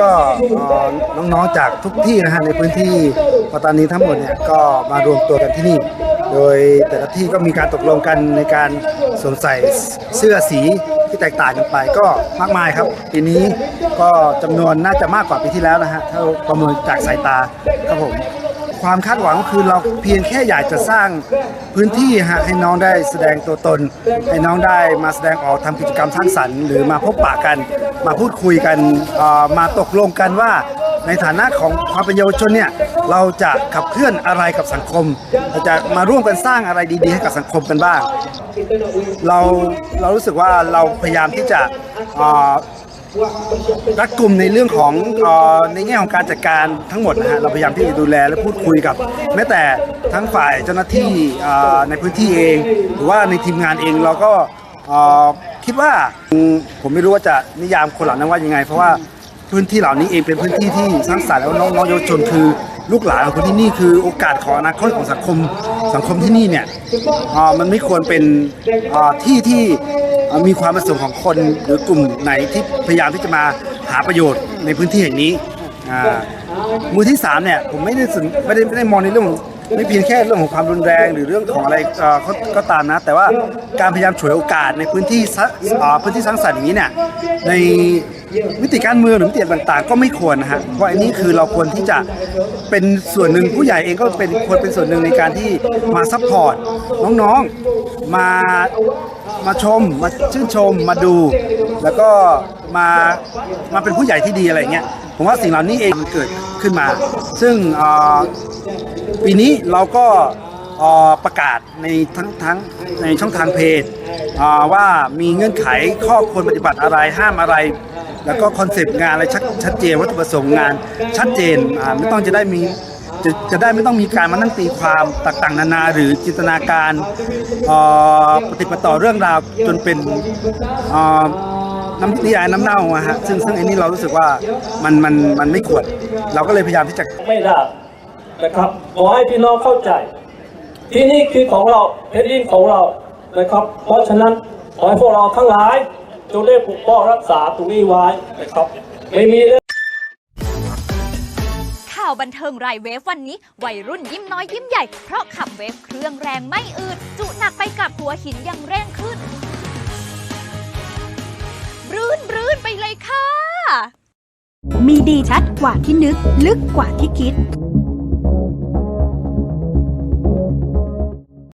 ก็น้องๆจากทุกที่นะฮะในพื้นที่ปัตตานีทั้งหมดเนี่ยก็มารวมตัวกันที่นี่ โดยแต่ละที่ก็มีการตกลงกันในการสวมใส่เสื้อสีที่แตกต่างกันไปก็มากมายครับ ปีนี้ก็จำนวนน่าจะมากกว่าปีที่แล้วนะฮะถ้าประเมินจากสายตาครับผม ความคาดหวังคือเราเพียงแค่อยากจะสร้างพื้นที่ฮะให้น้องได้แสดงตัวตน ให้น้องได้มาแสดงออกทำกิจกรรมสร้างสรรค์ หรือมาพบปะกัน มาพูดคุยกันมาตกลงกันว่าในฐานะของความเป็นเยาวชนเนี่ยเราจะขับเคลื่อนอะไรกับสังคมเราจะมาร่วมกันสร้างอะไรดีๆ ให้กับสังคมกันบ้าง เราเรารู้สึกว่าเราพยายามที่จะ รัดกลุ่มในเรื่องของอในแง่ของการจัดการทั้งหมดนะฮะเราพยายามที่จะดูแลและพูดคุยกับ แม้แต่ทั้งฝ่ายเจ้าหน้าที่ในพื้นที่เอง หรือว่าในทีมงานเองเราก็คิดว่าผมไม่รู้ว่าจะนิยามคนเหล่านั้นว่ายังไง เพราะว่าพื้นที่เหล่านี้เองเป็นพื้นที่ที่สร้างสรรค์แล้วน้องเยาวชนคือลูกหลานของคนที่นี่คือโอกาสของอนาคตของสังคมสังคมที่นี่เนี่ยมันไม่ควรเป็นที่ที่ มีความประสงค์ของคนหรือกลุ่มไหนที่พยายามที่จะมาหาประโยชน์ในพื้นที่แห่งนี้มือที่สามเนี่ยผมไม่ได้สนไม่ได้ไม่ได้มองในเรื่องของไม่เพียงแค่เรื่องของความรุนแรงหรือเรื่องของอะไรก็ตามนะ แต่ว่าการพยายามฉวยโอกาสในพื้นที่พื้นที่สร้างสรรค์อย่างนี้เนี่ยในมิติการเมืองหรือมิติต่างๆ ก็ไม่ควรนะฮะเพราะอันนี้คือเราควรที่จะเป็นส่วนหนึ่งผู้ใหญ่เองก็เป็นควรเป็นส่วนหนึ่งในการที่มาซัพพอร์ตน้องๆมา มาชมมาชื่นชมมาดู แล้วก็มามาเป็นผู้ใหญ่ที่ดีอะไรเงี้ยผมว่าสิ่งเหล่านี้เองมันเกิดขึ้นมา ซึ่งปีนี้เราก็ประกาศในทั้งทั้งในช่องทางเพจว่ามีเงื่อนไขข้อควรปฏิบัติอะไรห้ามอะไร แล้วก็คอนเซปต์งานอะไรชัดชัดเจนวัตถุประสงค์งานชัดเจนไม่ต้องจะได้มี จะจะได้ไม่ต้องมีการมานั่งตีความต่างๆ นานาหรือจินตนาการปฏิปต่อเรื่องราวจนเป็นน้ำนิยายน้ำเน่าอะฮะซึ่งซึ่งอันนี้เรารู้สึกว่ามันมันมันไม่ควรเราก็เลยพยายามที่จะไม่ได้นะครับขอให้พี่น้องเข้าใจ ที่นี่คือของเราแผ่นดินของเรานะครับ เพราะฉะนั้นขอให้พวกเราทั้งหลายจงได้ปกป้องรักษาตรงนี้ไว้นะครับไม่มีเรื่องข่าวบันเทิงรายเวฟวันนี้ วัยรุ่นยิ้มน้อยยิ้มใหญ่ เพราะขับเวฟเครื่องแรงไม่อืดจุหนักไปกับหัวหินยังเร่งขึ้นรื่นรื่นไปเลยค่ะ มีดีชัดกว่าที่นึก ลึกกว่าที่คิด